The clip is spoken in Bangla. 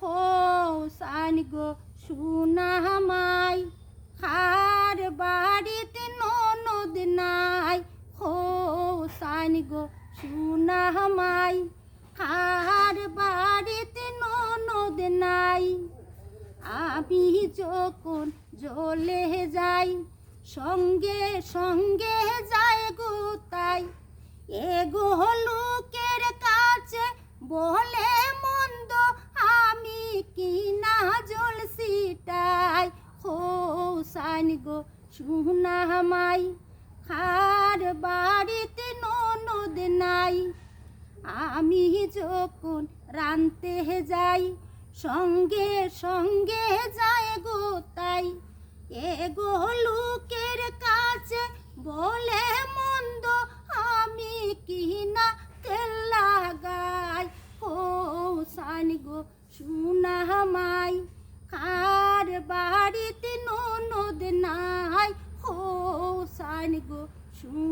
হোসান গো সুনামাই খার বাড়িতে ননদ নাই। হোসান গো সুনামাই খার বাড়িতে ননদ নাই। আমি যখন জ্বলে যাই, সঙ্গে সঙ্গে যায় গো হোসান গো সুনামাই খার বাড়িতে ননদ নাই? আমি যখন রানতে যাই, সঙ্গে সঙ্গে যায় গো তাই। এগো লোকের কাছে বলে মন্দ, আমি কি না লাগাই? ও সান গো সুনামাই কার বাড়িতে সান